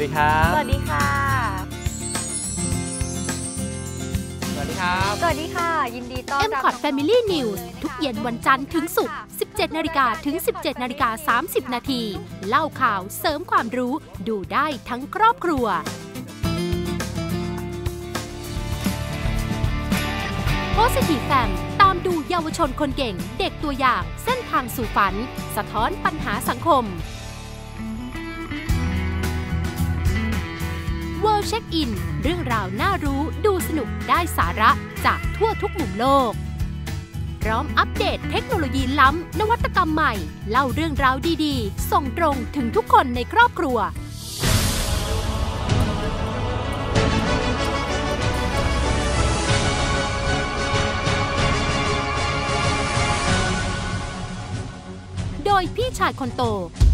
วัสดีครับ สวัสดีค่ะ สวัสดีครับ สวัสดีค่ะ ยินดีต้อน m รับ c o t Family News ทุกเย็นวันจันทร์ถึงศุกร์ 17นาฬิกาถึง 17นาฬิกา30 นาที เล่าข่าวเสริมความรู้ดูได้ทั้งครอบครัว Positive Fam ตามดูเยาวชนคนเก่ง เด็กตัวอย่างเส้นทางสู่ฝัน สะท้อนปัญหาสังคม World Check In เรื่องราวน่ารู้ดูสนุกได้สาระจากทั่วทุกมุมโลก พร้อมอัปเดตเทคโนโลยีล้ำ นวัตกรรมใหม่ เล่าเรื่องราวดีๆ ส่งตรงถึงทุกคนในครอบครัว โดยพี่ชายคนโต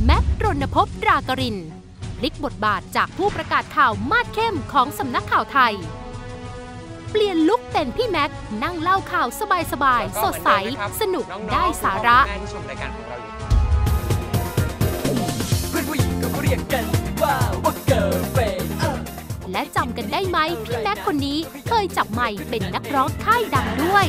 แม็กรณพบรากริน พลิกบทบาทจากผู้ประกาศข่าวมาดเข้มของสำนักข่าวไทย เปลี่ยนลุคเป็นพี่แม็กนั่งเล่าข่าวสบายๆ สดใส สนุกได้สาระแม่ที่ชมรายการของเราอยู่เพื่อนผู้หญิงก็เรียกกันว่าว่าเกิร์ลเฟนและจำกันได้ไหมพี่แม็กคนนี้เคยจับไมค์เป็นนักร้องค่ายดังด้วย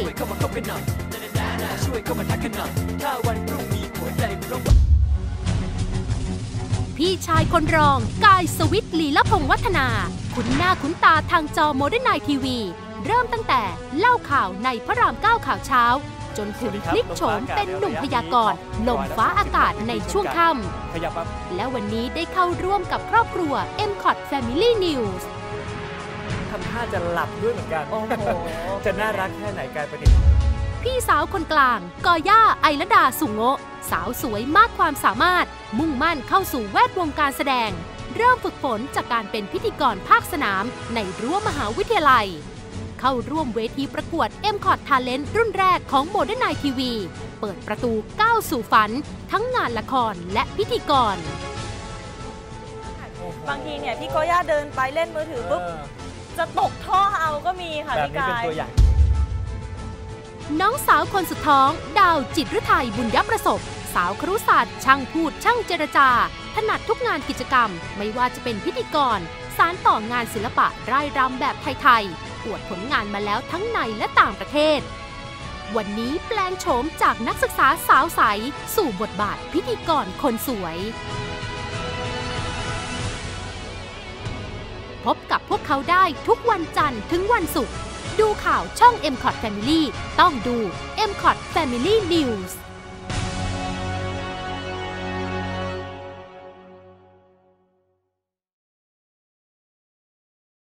พี่ชายคนรอง กายสวิตลีละพงษ์วัฒนา คุ้นหน้าคุ้นตาทางจอโมเดิร์นไนทีวี เริ่มตั้งแต่เล่าข่าวในพระรามเก้าข่าวเช้า จนถึงพลิกโฉมเป็นหนุ่มพยากรณ์ลมฟ้าอากาศในช่วงค่ขยับมาำและวันนี้ได้เข้าร่วมกับครอบครัว m c o t Family News ทำท่าจะหลับด้วยเหมือนกันโอ้โหจะน่ารักแค่ไหนกายประดิษฐ์ พี่สาวคนกลาง กอย่าไอละดาสุงโงะสาวสวยมากความสามารถ มุ่งมั่นเข้าสู่แวดวงการแสดง เริ่มฝึกฝนจากการเป็นพิธีกรภาคสนามในรั้วมหาวิทยาลัย เข้าร่วมเวทีประกวด m c o t Talent รุ่นแรกของโมเดิร์นไนทีวี เปิดประตูก้าวสู่ฝัน ทั้งงานละครและพิธีกร บางทีเนี่ยพี่โกย่าเดินไปเล่นมือถือปุ๊บ จะตกท่อเอาก็มีค่ะแบบพี่นี้กาเป็นยตัวอย่าง น้องสาวคนสุดท้อง ดาวจิตรไทยบุญยประสบ สาวครุศาสตร์ช่างพูดช่างเจรจา ถนัดทุกงานกิจกรรม ไม่ว่าจะเป็นพิธีกร สารต่องานศิลปะร่ายรำแบบไทยๆอวดผลงานมาแล้วทั้งในและต่างประเทศ วันนี้แปลงโฉมจากนักศึกษาสาวใส สู่บทบาทพิธีกรคนสวย พบกับพวกเขาได้ทุกวันจันทร์ถึงวันศุกร์ ดูข่าวช่อง m c o t Family ต้องดู m c o t Family News